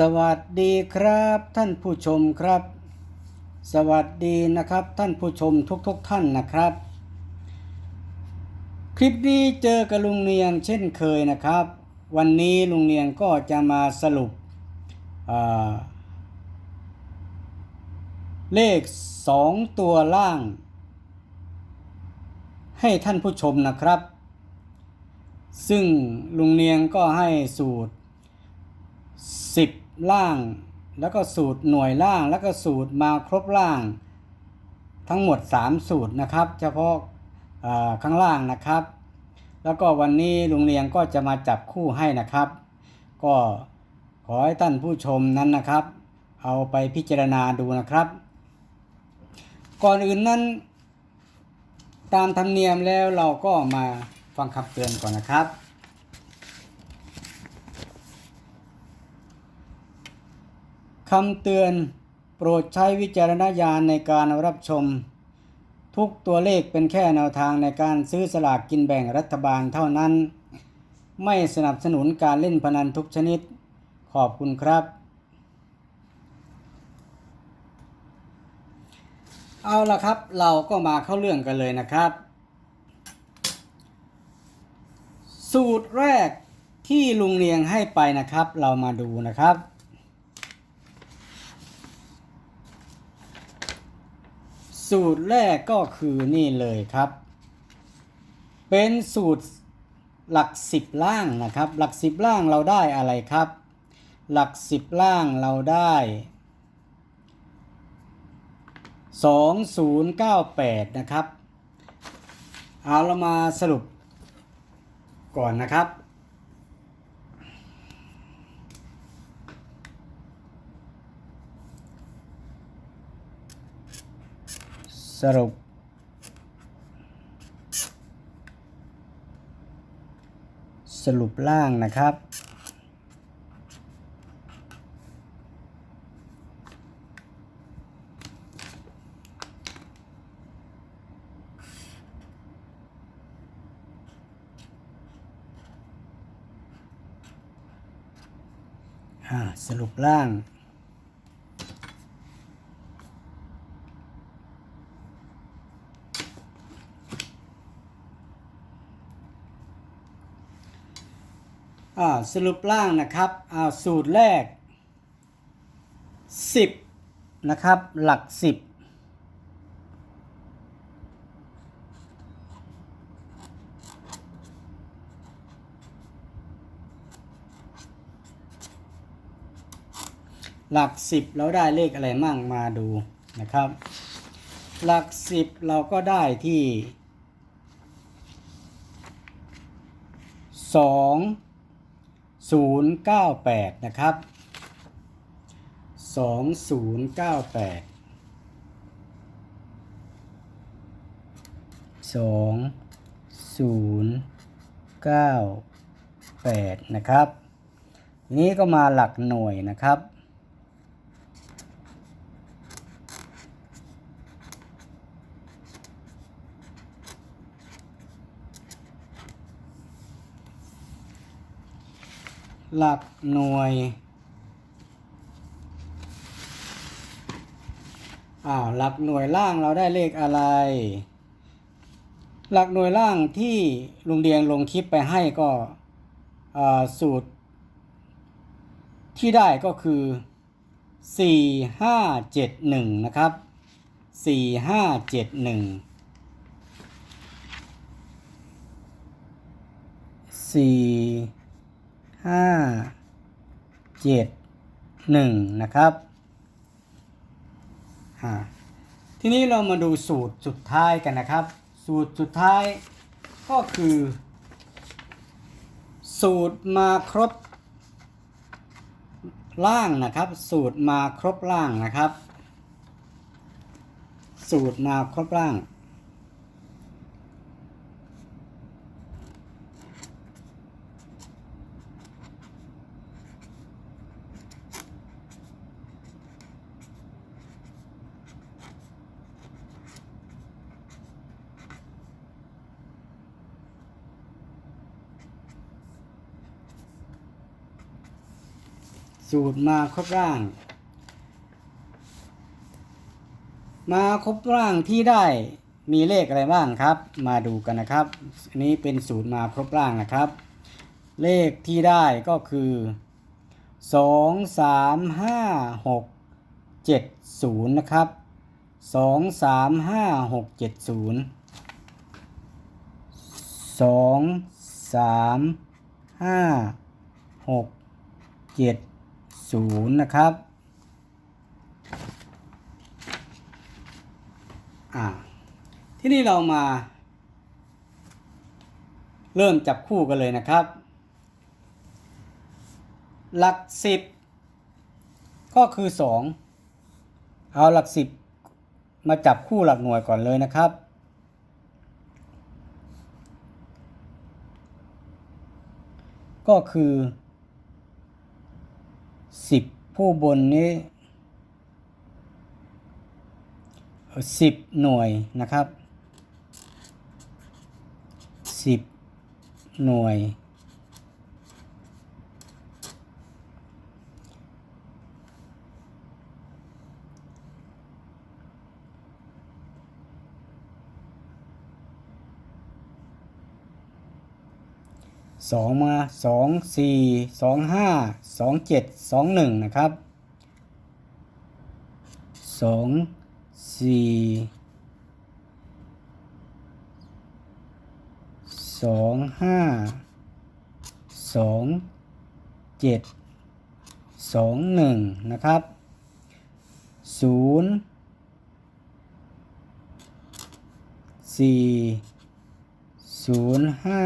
สวัสดีครับท่านผู้ชมครับ สวัสดีนะครับท่านผู้ชมทุกๆทท่านนะครับ คลิปนี้เจอกับลุงเนียงเช่นเคยนะครับ วันนี้ลุงเนียงก็จะมาสรุปอ่าเลขสองตัวล่าง ให้ท่านผู้ชมนะครับ ซึ่งลุงเนียงก็ให้สูตร10 ล่าง แล้วก็สูตรหน่วยล่าง แล้วก็สูตรมาครบล่าง ทั้งหมด 3 สูตรนะครับ เฉพาะข้างล่างนะครับ แล้วก็วันนี้ลุงเลียงก็จะมาจับคู่ให้นะครับ ก็ขอให้ท่านผู้ชมนั้นนะครับ เอาไปพิจารณาดูนะครับ ก่อนอื่นนั้น ตามธรรมเนียมแล้วเราก็มาฟังคำเตือนก่อนนะครับำเตือนโปรดใช้วิจารณญาณในการรับชม ทุกตัวเลขเป็นแค่แนวทางในการซื้อสลากกินแบ่งรัฐบาลเท่านั้น ไม่สนับสนุนการเล่นพนันทุกชนิด ขอบคุณครับ เอาละครับเราก็มาเข้าเรื่องกันเลยนะครับ สูตรแรกที่ลุงเลียงให้ไปนะครับ เรามาดูนะครับ สูตรแรกก็คือนี่เลยครับ เป็นสูตรหลักสิบล่างนะครับ หลักสิบล่างเราได้อะไรครับ หลักสิบล่างเราได้สองศูนย์เก้าแปดนะครับ เอาเรามาสรุปก่อนนะครับ สรุป สรุปล่างนะครับ สรุปล่าง สรุปล่างนะครับสูตรแรก 10 นะครับ หลัก 10 หลัก 10 เราได้เลขอะไรมั่งมาดูนะครับ หลัก 10 เราก็ได้ที่ส องศูนย์เก้าแปดนะครับสองศูนย์เก้าแปดสองศูนย์เก้าแปดนะครับ นี้ก็มาหลักหน่วยนะครับ หลักหน่วย อ้าว หลักหน่วยล่างเราได้เลขอะไร หลักหน่วยล่างที่ลุงเดียงลงคลิปไปให้ก็สูตร ที่ได้ก็คือ 4 5 7 1 นะครับ 4 5 7 1 4 ห้าเจ็ดหนึ่งนะครับอ่าทีนี้เรามาดูสูตรสุดท้ายกันนะครับ สูตรสุดท้ายก็คือ สูตรมาครบล่างนะครับ สูตรมาครบล่างนะครับ สูตรมาครบล่าง สูตรมาครบร่าง มาครบร่างที่ได้มีเลขอะไรบ้างครับ มาดูกันนะครับอันนี้เป็นสูตรมาครบร่างนะครับ เลขที่ได้ก็คือสองสามห้าหกเจ็ดศูนย์นะครับสองสามห้าหกเจ็ดศูนย์สองสามห้าหกเจ็ด ศูนย์นะครับ อ่า ที่นี่เรามา เริ่มจับคู่กันเลยนะครับ หลักสิบก็คือสองเอาหลักสิบมาจับคู่หลักหน่วยก่อนเลยนะครับก็คือ สิบผู้บนนี้สิบหน่วยนะครับสิบหน่วย สองมาสองสี่สองห้าสองเจ็ดสองหนึ่งนะครับสองสี่สองห้าสองเจ็ดสองหนึ่งนะครับศูนย์สี่ศูนย์ห้า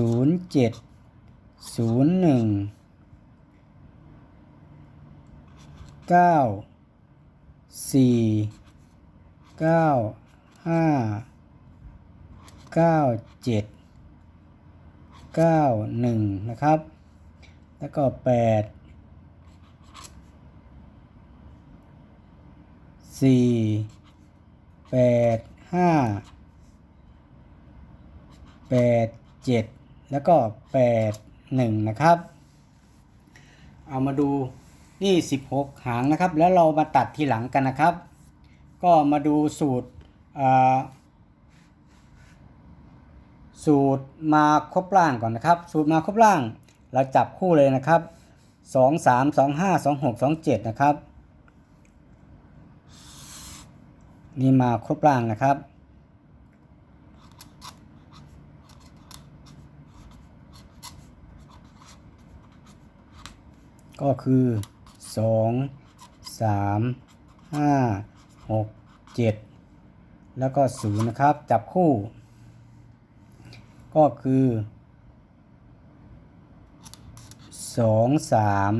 ศูนย์เจ็ดศูนย์หนึ่งเก้าสี่เก้าห้าเก้าเจ็ดเก้าหนึ่งนะครับ แล้วก็แปดสี่แปดห้าแปดเจ็ด แล้วก็แปดหนึ่งนะครับ เอามาดูนี่สิบหกหางนะครับ แล้วเรามาตัดทีหลังกันนะครับ ก็มาดูสูตรสูตรมาครบล่างก่อนนะครับ สูตรมาครบล่างเราจับคู่เลยนะครับสองสามสองห้าสองหกสองเจ็ดนะครับ นี่มาครบล่างนะครับ ก็คือสองสามห้าหกเจ็ดแล้วก็ศูนย์นะครับ จับคู่ ก็คือสองสาม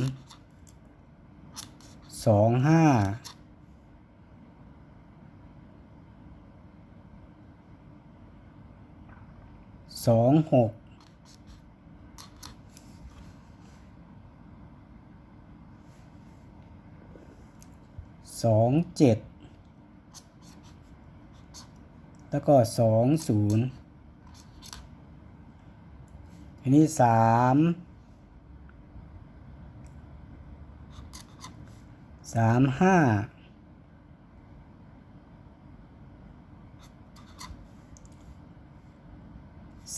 สองห้าสองหกสองเจ็ดแล้วก็สองศูนย์อันนี้สามสามห้า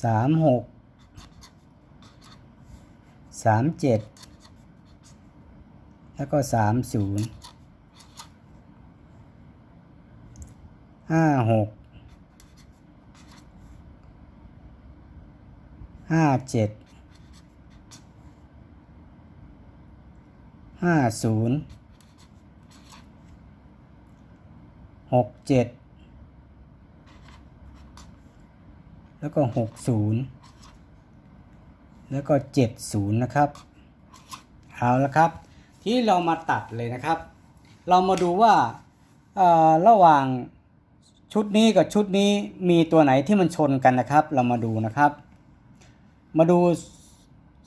สามหกสามเจ็ดแล้วก็สามศูนย์ ห้าหกห้าเจ็ดห้าศูนย์หกเจ็ดแล้วก็หกศูนย์แล้วก็เจ็ดศูนย์นะครับเอาละครับ ที่เรามาตัดเลยนะครับ เรามาดูว่าระหว่าง ชุดนี้กับชุดนี้มีตัวไหนที่มันชนกันนะครับ เรามาดูนะครับ มาดู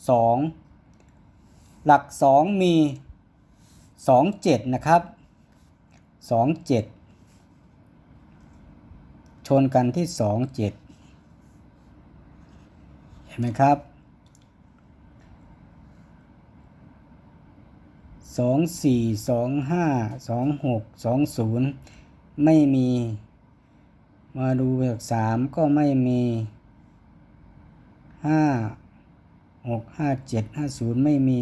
สองหลักสองมีสองเจ็ดนะครับสองเจ็ดชนกันที่สองเจ็ดเห็นไหมครับสองสี่สองห้าสองหกสองศูนย์ไม่มี มาดูแบบสามก็ไม่มีห้าหกห้าเจ็ดห้าศูนย์ไม่มี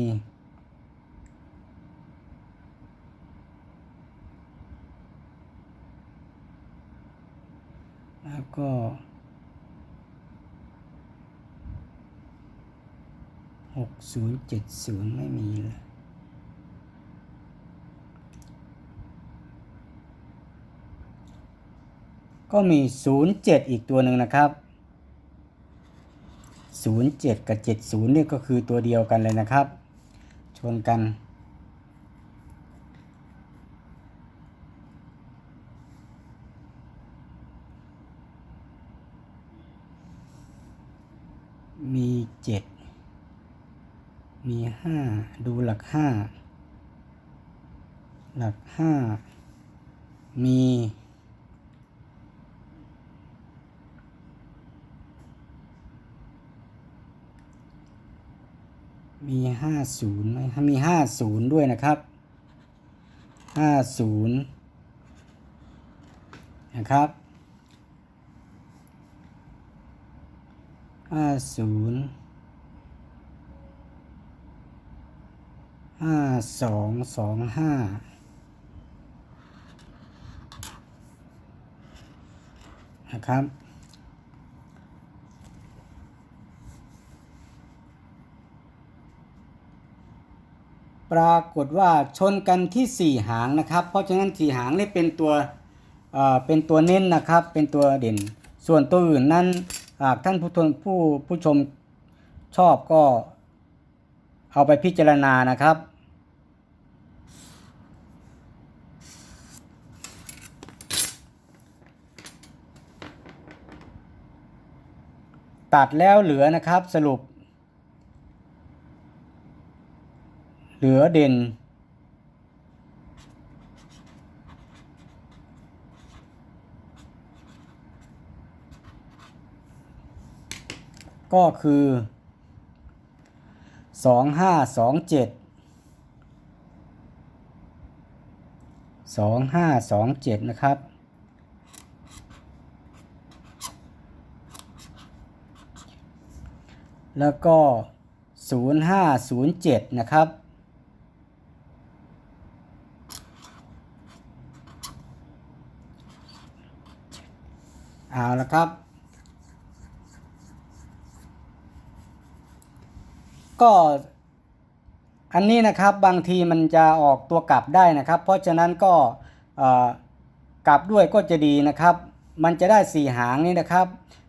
แล้วก็หกศูนย์เจ็ดศูนย์ไม่มีเลย ก็มี 07 อีกตัวหนึ่งนะครับ 07 กับ 70นี่ก็คือตัวเดียวกันเลยนะครับ ชนกัน มี 7 มี 5 ดูหลัก 5 หลัก 5 มี มีห้าศูนย์ไหมมีห้าศูนย์ด้วยนะครับห้าศูนย์นะครับห้าศูนย์ห้าสองสองห้านะครับ ปรากฏว่าชนกันที่สี่หางนะครับ เพราะฉะนั้นสี่หางนี่เป็นตัวเอ่อเป็นตัวเน้นนะครับ เป็นตัวเด่น ส่วนตัวอื่นนั้นหากท่านผู้ชมผู้ผู้ชมชอบก็เอาไปพิจารณานะครับ ตัดแล้วเหลือนะครับสรุป เหลือเด่น ก็คือสองห้าสองเจ็ดสองห้าสองเจ็ดนะครับแล้วก็ศูนย์ห้าศูนย์เจ็ดนะครับ เอาละครับ ก็อันนี้นะครับบางทีมันจะออกตัวกลับได้นะครับ เพราะฉะนั้นก็กลับด้วยก็จะดีนะครับ มันจะได้สี่หางนี่นะครับ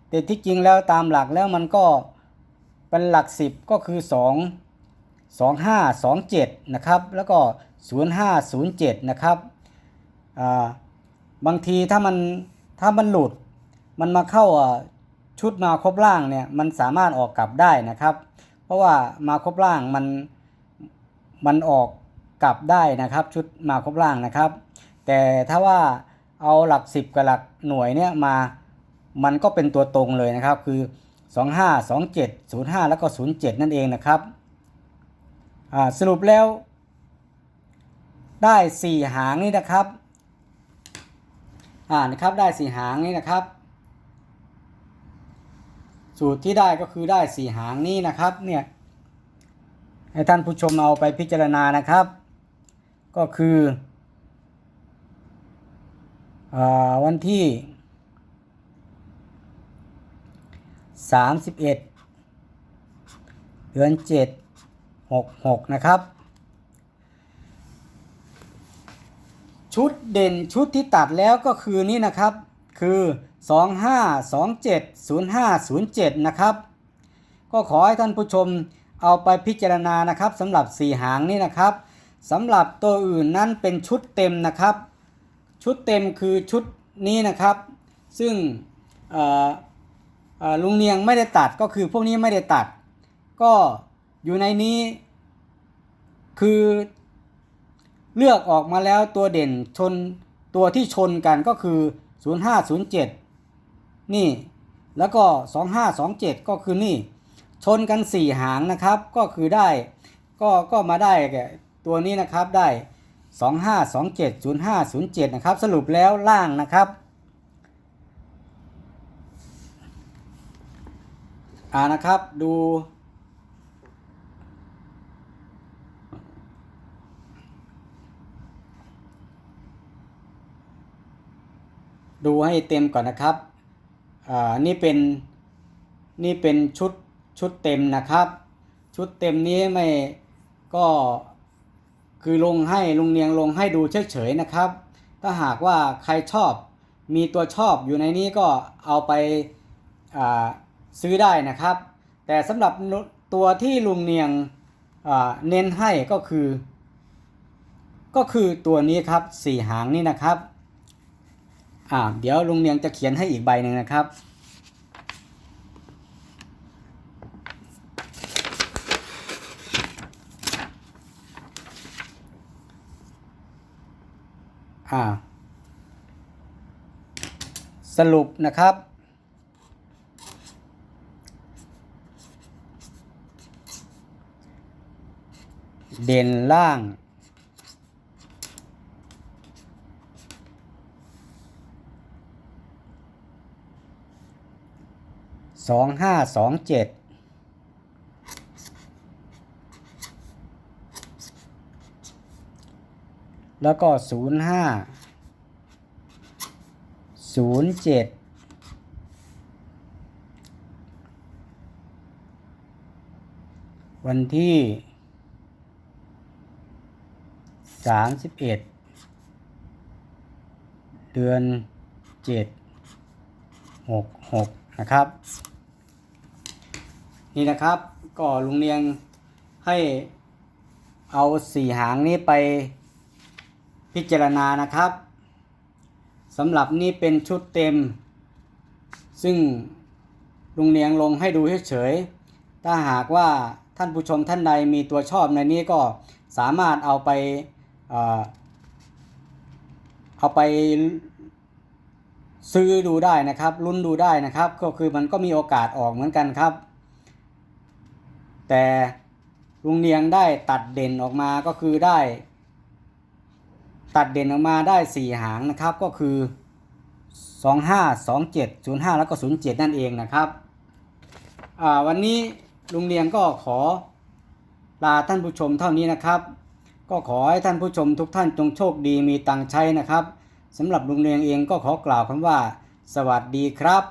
แต่ที่จริงแล้วตามหลักแล้วมันก็เป็นหลักสิบก็คือสองสองห้าสองเจ็ดนะครับแล้วก็ศูนย์ห้าศูนย์เจ็ดนะครับบางทีถ้ามันถ้ามันหลุด มันมาเข้าชุดมาครบล่างเนี่ยมันสามารถออกกลับได้นะครับ เพราะว่ามาครบล่างมันมันออกกลับได้นะครับ ชุดมาครบล่างนะครับ แต่ถ้าว่าเอาหลัก 10 กับหลักหน่วยเนี่ยมามันก็เป็นตัวตรงเลยนะครับ คือ 25 27 05 แล้วก็ 07 นั่นเองนะครับสรุปแล้วได้ 4 หางนี่นะครับอ่านะครับได้ 4 หางนี่นะครับ สูตรที่ได้ก็คือได้4หางนี้นะครับเนี่ยให้ท่านผู้ชมเอาไปพิจารณานะครับ ก็คืออวันที่ 31 เดือน 7 66 นะครับ ชุดเด่นชุดที่ตัดแล้วก็คือนี่นะครับคือ 25270507 นะครับ ก็ขอให้ท่านผู้ชมเอาไปพิจารณานะครับสำหรับ 4 หางนี่นะครับสำหรับตัวอื่นนั้นเป็นชุดเต็มนะครับ ชุดเต็มคือชุดนี้นะครับ ซึ่งลุงเนียงไม่ได้ตัดก็คือพวกนี้ไม่ได้ตัด ก็อยู่ในนี้ คือเลือกออกมาแล้วตัวเด่นชนตัวที่ชนกันก็คือ 0507 นี่ แล้วก็ 2527 ก็คือนี่ ชนกัน 4 หางนะครับ ก็คือได้ ก็ก็มาได้แก่ตัวนี้นะครับได้ 25270507 นะครับ สรุปแล้วล่างนะครับ อ่านะครับดูดูให้เต็มก่อนนะครับ อ่านี่เป็นนี่เป็นชุดชุดเต็มนะครับ ชุดเต็มนี้ไม่ก็คือลงให้ลุงเนียงลงให้ดูเฉยๆนะครับ ถ้าหากว่าใครชอบมีตัวชอบอยู่ในนี้ก็เอาไปาซื้อได้นะครับ แต่สำหรับตัวที่ลุงเนียงเน้นให้ก็คือ ก็คือตัวนี้ครับสี่หางนี่นะครับ อ่าเดี๋ยวลุงเนียงจะเขียนให้อีกใบหนึ่งนะครับ อ่า สรุปนะครับเด่นล่าง สองห้าสองเจ็ดแล้วก็ศูนย์ห้าศูนย์เจ็ดวันที่สามสิบเอ็ดเดือนเจ็ดหกหกนะครับ นี่นะครับ ก็ลุงเนียงให้เอาสี่หางนี้ไปพิจารณานะครับสำหรับนี่เป็นชุดเต็ม ซึ่งลุงเนียงลงให้ดูเฉยๆถ้าหากว่าท่านผู้ชมท่านใดมีตัวชอบในนี้ก็สามารถเอาไปเอาไปซื้อดูได้นะครับลุ้นดูได้นะครับ ก็คือมันก็มีโอกาสออกเหมือนกันครับ แต่ลุงเนียงได้ตัดเด่นออกมาก็คือได้ ตัดเด่นออกมาได้สี่หางนะครับก็คือ 25 27 05 แล้วก็ 07 นั่นเองนะครับวันนี้ลุงเนียงก็ขอลาท่านผู้ชมเท่านี้นะครับ ก็ขอให้ท่านผู้ชมทุกท่านจงโชคดีมีตังใช้นะครับสำหรับลุงเรียงเองก็ขอกล่าวคำว่า สวัสดีครับ